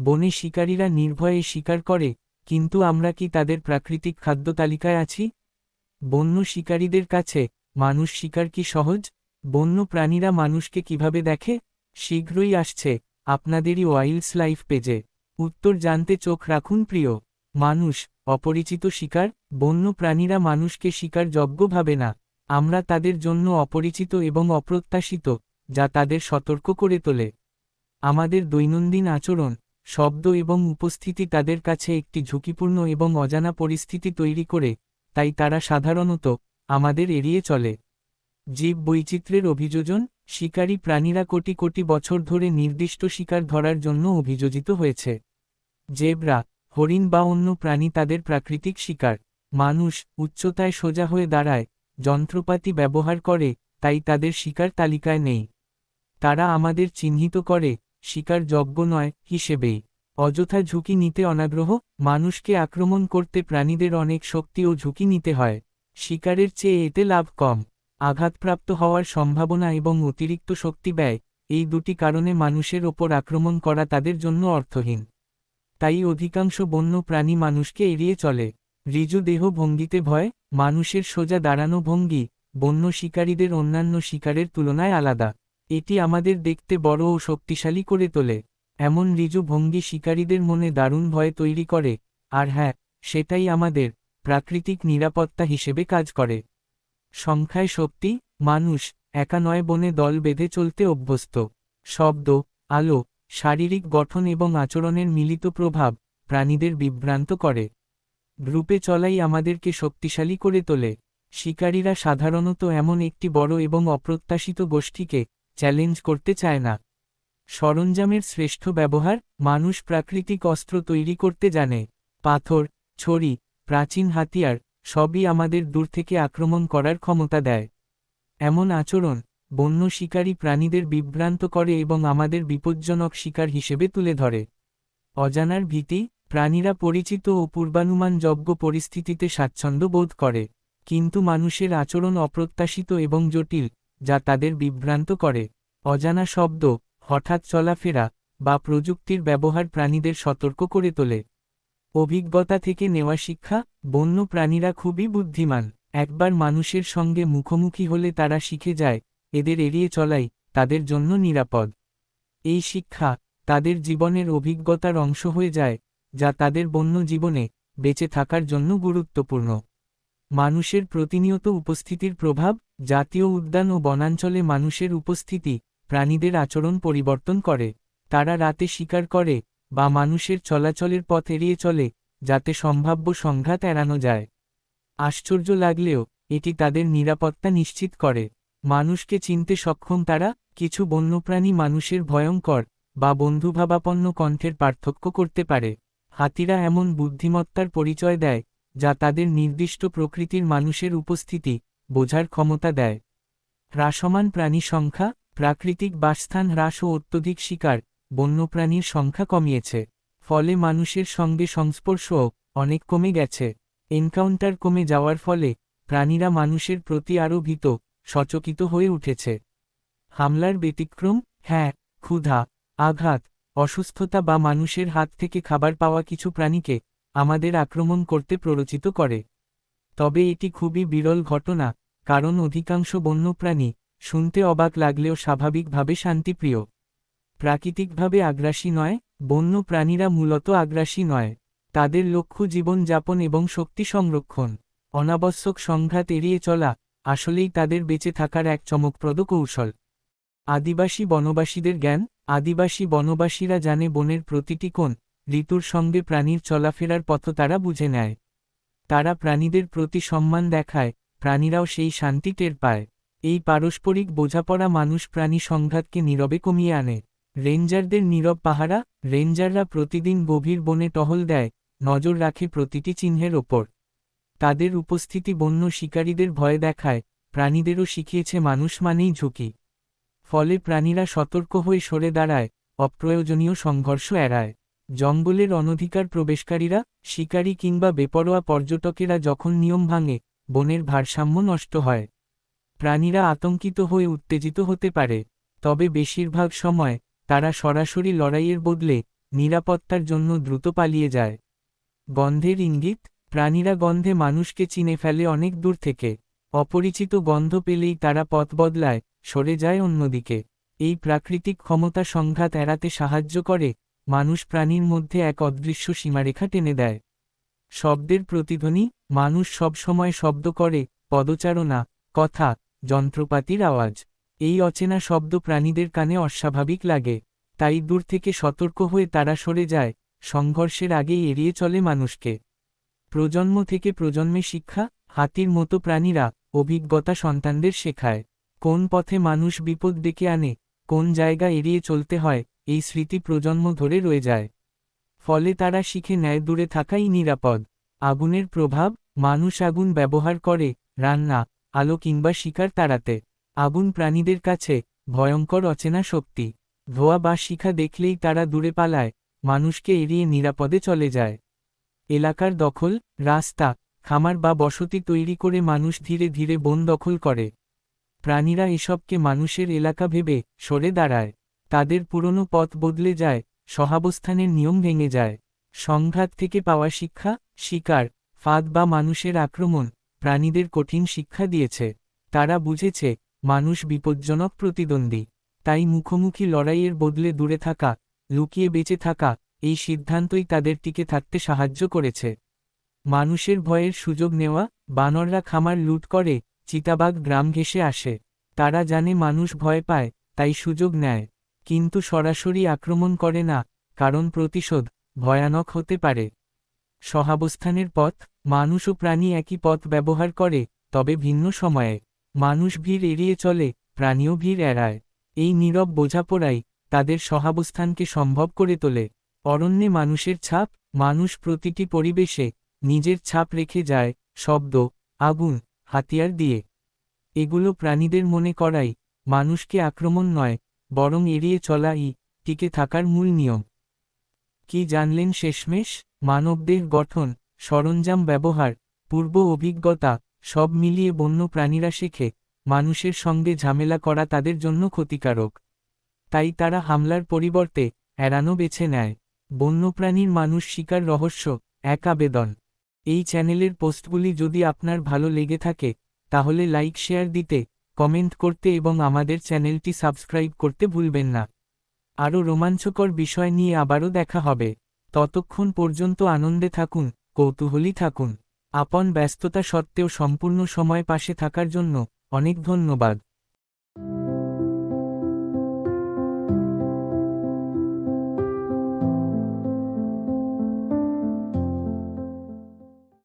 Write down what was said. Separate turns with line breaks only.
বনে শিকারীরা নির্ভয়ে শিকার করে, কিন্তু আমরা কি তাদের প্রাকৃতিক খাদ্য তালিকায় আছি? বন্য শিকারীদের কাছে, মানুষ শিকার কি সহজ? বন্য প্রাণীরা মানুষকে কীভাবে দেখে? শীঘ্রই আসছে, আপনাদেরই ওয়াইল্ডস লাইফ পেজে। উত্তর জানতে চোখ রাখুন প্রিয়। মানুষ, অপরিচিত শিকার, বন্য প্রাণীরা মানুষকে শিকার যজ্ঞ ভাবে না। আমরা তাদের জন্য অপরিচিত এবং অপ্রত্যাশিত, যা তাদের সতর্ক করে তোলে। আমাদের দৈনন্দিন আচরণ শব্দ এবং উপস্থিতি তাদের কাছে একটি ঝুঁকিপূর্ণ এবং অজানা পরিস্থিতি তৈরি করে, তাই তারা সাধারণত আমাদের এড়িয়ে চলে। জীব বৈচিত্র্যের অভিযোজন, শিকারী প্রাণীরা কোটি কোটি বছর ধরে নির্দিষ্ট শিকার ধরার জন্য অভিযোজিত হয়েছে। জেব্রা, হরিণ বা অন্য প্রাণী তাদের প্রাকৃতিক শিকার। মানুষ উচ্চতায় সোজা হয়ে দাঁড়ায়, যন্ত্রপাতি ব্যবহার করে, তাই তাদের শিকার তালিকায় নেই। তারা আমাদের চিহ্নিত করে শিকার যজ্ঞ নয়, হিসেবেই। অযথা ঝুঁকি নিতে অনাগ্রহ, মানুষকে আক্রমণ করতে প্রাণীদের অনেক শক্তি ও ঝুঁকি নিতে হয়। শিকারের চেয়ে এতে লাভ কম। আঘাতপ্রাপ্ত হওয়ার সম্ভাবনা এবং অতিরিক্ত শক্তি ব্যয়, এই দুটি কারণে মানুষের ওপর আক্রমণ করা তাদের জন্য অর্থহীন। তাই অধিকাংশ বন্য প্রাণী মানুষকে এড়িয়ে চলে। ঋজু দেহ ভঙ্গিতে ভয়, মানুষের সোজা দাঁড়ানো ভঙ্গি, বন্য শিকারীদের অন্যান্য শিকারের তুলনায় আলাদা। এটি আমাদের দেখতে বড় ও শক্তিশালী করে তোলে। এমন ঋজু ভঙ্গি শিকারীদের মনে দারুণ ভয় তৈরি করে, আর হ্যাঁ সেটাই আমাদের প্রাকৃতিক নিরাপত্তা হিসেবে কাজ করে। সংখ্যায় শক্তি মানুষ একা নয় বনে দল বেঁধে চলতে অভ্যস্ত। শব্দ, আলো, শারীরিক গঠন এবং আচরণের মিলিত প্রভাব প্রাণীদের বিভ্রান্ত করে। গ্রুপে চলাই আমাদেরকে শক্তিশালী করে তোলে। শিকারীরা সাধারণত এমন একটি বড় এবং অপ্রত্যাশিত গোষ্ঠীকে চ্যালেঞ্জ করতে চায় না। সরঞ্জামের শ্রেষ্ঠ ব্যবহার, মানুষ প্রাকৃতিক অস্ত্র তৈরি করতে জানে। পাথর, ছড়ি, প্রাচীন হাতিয়ার, সবই আমাদের দূর থেকে আক্রমণ করার ক্ষমতা দেয়। এমন আচরণ, বন্য শিকারী প্রাণীদের বিভ্রান্ত করে এবং আমাদের বিপজ্জনক শিকার হিসেবে তুলে ধরে। অজানার ভীতি, প্রাণীরা পরিচিত ও পূর্বানুমানযোগ্য পরিস্থিতিতে স্বাচ্ছন্দ্য বোধ করে। কিন্তু মানুষের আচরণ অপ্রত্যাশিত এবং জটিল। যা তাদের বিভ্রান্ত করে। অজানা শব্দ, হঠাৎ চলাফেরা বা প্রযুক্তির ব্যবহার প্রাণীদের সতর্ক করে তোলে। অভিজ্ঞতা থেকে নেওয়া শিক্ষা, বন্য প্রাণীরা খুবই বুদ্ধিমান। একবার মানুষের সঙ্গে মুখোমুখি হলে তারা শিখে যায়, এদের এড়িয়ে চলাই তাদের জন্য নিরাপদ। এই শিক্ষা তাদের জীবনের অভিজ্ঞতার অংশ হয়ে যায়, যা তাদের বন্য জীবনে বেঁচে থাকার জন্য গুরুত্বপূর্ণ। মানুষের প্রতিনিয়ত উপস্থিতির প্রভাব, জাতীয় উদ্যান ও বনাঞ্চলে মানুষের উপস্থিতি, প্রাণীদের আচরণ পরিবর্তন করে। তারা রাতে শিকার করে, বা মানুষের চলাচলের পথ এড়িয়ে চলে, যাতে সম্ভাব্য সংঘাত এড়ানো যায়। আশ্চর্য লাগলেও, এটি তাদের নিরাপত্তা নিশ্চিত করে। মানুষকে চিনতে সক্ষম তারা, কিছু বন্যপ্রাণী মানুষের ভয়ঙ্কর, বা বন্ধুভাবাপন্ন কণ্ঠের পার্থক্য করতে পারে। হাতিরা এমন বুদ্ধিমত্তার পরিচয় দেয় যা তাদের নির্দিষ্ট প্রকৃতির মানুষের উপস্থিতি বোঝার ক্ষমতা দেয়। হ্রাসমান প্রাণী সংখ্যা, প্রাকৃতিক বাসস্থান হ্রাস ও অত্যধিক শিকার বন্যপ্রাণীর সংখ্যা কমিয়েছে, ফলে মানুষের সঙ্গে সংস্পর্শও অনেক কমে গেছে। এনকাউন্টার কমে যাওয়ার ফলে প্রাণীরা মানুষের প্রতি আরও ভীত, সচকিত হয়ে উঠেছে। হামলার ব্যতিক্রম হ্যাঁ ক্ষুধা, আঘাত, অসুস্থতা বা মানুষের হাত থেকে খাবার পাওয়া কিছু প্রাণীকে আমাদের আক্রমণ করতে প্ররোচিত করে। তবে এটি খুবই বিরল ঘটনা, কারণ অধিকাংশ বন্যপ্রাণী শুনতে অবাক লাগলেও স্বাভাবিকভাবে শান্তিপ্রিয়। প্রাকৃতিকভাবে আগ্রাসী নয় বন্য প্রাণীরা মূলত আগ্রাসী নয়। তাদের লক্ষ্য জীবনযাপন এবং শক্তি সংরক্ষণ। অনাবশ্যক সংঘাত এড়িয়ে চলা আসলেই তাদের বেঁচে থাকার এক চমকপ্রদ কৌশল। আদিবাসী বনবাসীদের জ্ঞান, আদিবাসী বনবাসীরা জানে বনের প্রতিটি কোণ ঋতুর সঙ্গে প্রাণীর চলাফেরার পথ তারা বুঝে নেয়। তারা প্রাণীদের প্রতি সম্মান দেখায়, প্রাণীরাও সেই শান্তি টের পায়। এই পারস্পরিক বোঝাপড়া মানুষ প্রাণী সংঘাতকে নীরবে কমিয়ে আনে। রেঞ্জারদের নীরব পাহারা, রেঞ্জাররা প্রতিদিন গভীর বনে টহল দেয়, নজর রাখে প্রতিটি চিহ্নের ওপর। তাদের উপস্থিতি বন্য শিকারীদের ভয় দেখায়, প্রাণীদেরও শিখিয়েছে মানুষ মানেই ঝুঁকি। ফলে প্রাণীরা সতর্ক হয়ে সরে দাঁড়ায়, অপ্রয়োজনীয় সংঘর্ষ এড়ায়। জঙ্গলের অনধিকার প্রবেশকারীরা, শিকারী কিংবা বেপরোয়া পর্যটকেরা যখন নিয়ম ভাঙে, বনের ভারসাম্য নষ্ট হয়। প্রাণীরা আতঙ্কিত হয়ে উত্তেজিত হতে পারে। তবে বেশিরভাগ সময়, তারা সরাসরি লড়াইয়ের বদলে নিরাপত্তার জন্য দ্রুত পালিয়ে যায়। গন্ধের ইঙ্গিত, প্রাণীরা গন্ধে মানুষকে চিনে ফেলে অনেক দূর থেকে। অপরিচিত গন্ধ পেলেই তারা পথ বদলায়, সরে যায় অন্যদিকে। এই প্রাকৃতিক ক্ষমতা সংঘাত এড়াতে সাহায্য করে মানুষ প্রাণীর মধ্যে এক অদৃশ্য সীমারেখা টেনে দেয়। শব্দের প্রতিধ্বনি, মানুষ সবসময় শব্দ করে, পদচারণা, কথা, যন্ত্রপাতির আওয়াজ। এই অচেনা শব্দ প্রাণীদের কানে অস্বাভাবিক লাগে, তাই দূর থেকে সতর্ক হয়ে তারা সরে যায়, সংঘর্ষের আগেই এড়িয়ে চলে মানুষকে। প্রজন্ম থেকে প্রজন্মে শিক্ষা, হাতির মতো প্রাণীরা, অভিজ্ঞতা সন্তানদের শেখায়। কোন পথে মানুষ বিপদ ডেকে আনে, কোন জায়গা এড়িয়ে চলতে হয় এই স্মৃতি প্রজন্ম ধরে রয়ে যায়। ফলে তারা শিখে নেয় দূরে থাকাই নিরাপদ। আগুনের প্রভাব, মানুষ আগুন ব্যবহার করে, রান্না, আলো কিংবা শিকার তাড়াতে। আগুন প্রাণীদের কাছে, ভয়ঙ্কর অচেনা শক্তি। ধোয়া বা শিখা দেখলেই তারা দূরে পালায়, মানুষকে এড়িয়ে নিরাপদে চলে যায়। এলাকার দখল, রাস্তা, খামার বা বসতি তৈরি করে মানুষ ধীরে ধীরে বন দখল করে। প্রাণীরা এসবকে মানুষের এলাকা ভেবে সরে দাঁড়ায়। তাদের পুরনো পথ বদলে যায়, সহাবস্থানের নিয়ম ভেঙে যায়। সংঘাত থেকে পাওয়া শিক্ষা, শিকার, ফাঁদ বা মানুষের আক্রমণ, প্রাণীদের কঠিন শিক্ষা দিয়েছে। তারা বুঝেছে, মানুষ বিপজ্জনক প্রতিদ্বন্দ্বী। তাই মুখোমুখি লড়াইয়ের বদলে দূরে থাকা, লুকিয়ে বেঁচে থাকা, এই সিদ্ধান্তই তাদের টিকে থাকতে সাহায্য করেছে। মানুষের ভয়ের সুযোগ নেওয়া, বানররা খামার লুট করে, চিতাবাঘ গ্রাম ঘেসে আসে। তারা জানে মানুষ ভয় পায়, তাই সুযোগ নেয়। কিন্তু সরাসরি আক্রমণ করে না, কারণ প্রতিশোধ ভয়ানক হতে পারে। সহাবস্থানের পথ, মানুষ ও প্রাণী একই পথ ব্যবহার করে, তবে ভিন্ন সময়ে। মানুষ ভিড় এড়িয়ে চলে, প্রাণীও ভিড় এড়ায়। এই নীরব বোঝাপড়াই তাদের সহাবস্থানকে সম্ভব করে তোলে। অরণ্যে মানুষের ছাপ, মানুষ প্রতিটি পরিবেশে নিজের ছাপ রেখে যায়, শব্দ, আগুন, হাতিয়ার দিয়ে। এগুলো প্রাণীদের মনে করাই, মানুষকে আক্রমণ নয় বরং এড়িয়ে চলা ই, টিকে থাকার মূল নিয়ম। কি জানলেন শেষমেশ? মানবদেহ গঠন, সরঞ্জাম ব্যবহার, পূর্ব অভিজ্ঞতা, সব মিলিয়ে বন্য প্রাণীরা শেখে, মানুষের সঙ্গে ঝামেলা করা তাদের জন্য ক্ষতিকারক। তাই তারা হামলার পরিবর্তে এড়ানো বেছে নেয়। বন্যপ্রাণীর মানুষ শিকার রহস্য, এক আবেদন। এই চ্যানেলের পোস্টগুলি যদি আপনার ভালো লেগে থাকে, তাহলে লাইক, শেয়ার দিতে কমেন্ট করতে এবং আমাদের চ্যানেলটি সাবস্ক্রাইব করতে ভুলবেন না। আরও রোমাঞ্চকর বিষয় নিয়ে আবারও দেখা হবে। ততক্ষণ পর্যন্ত আনন্দে থাকুন, কৌতূহলী থাকুন। আপন ব্যস্ততা সত্ত্বেও সম্পূর্ণ সময় পাশে থাকার জন্য অনেক ধন্যবাদ।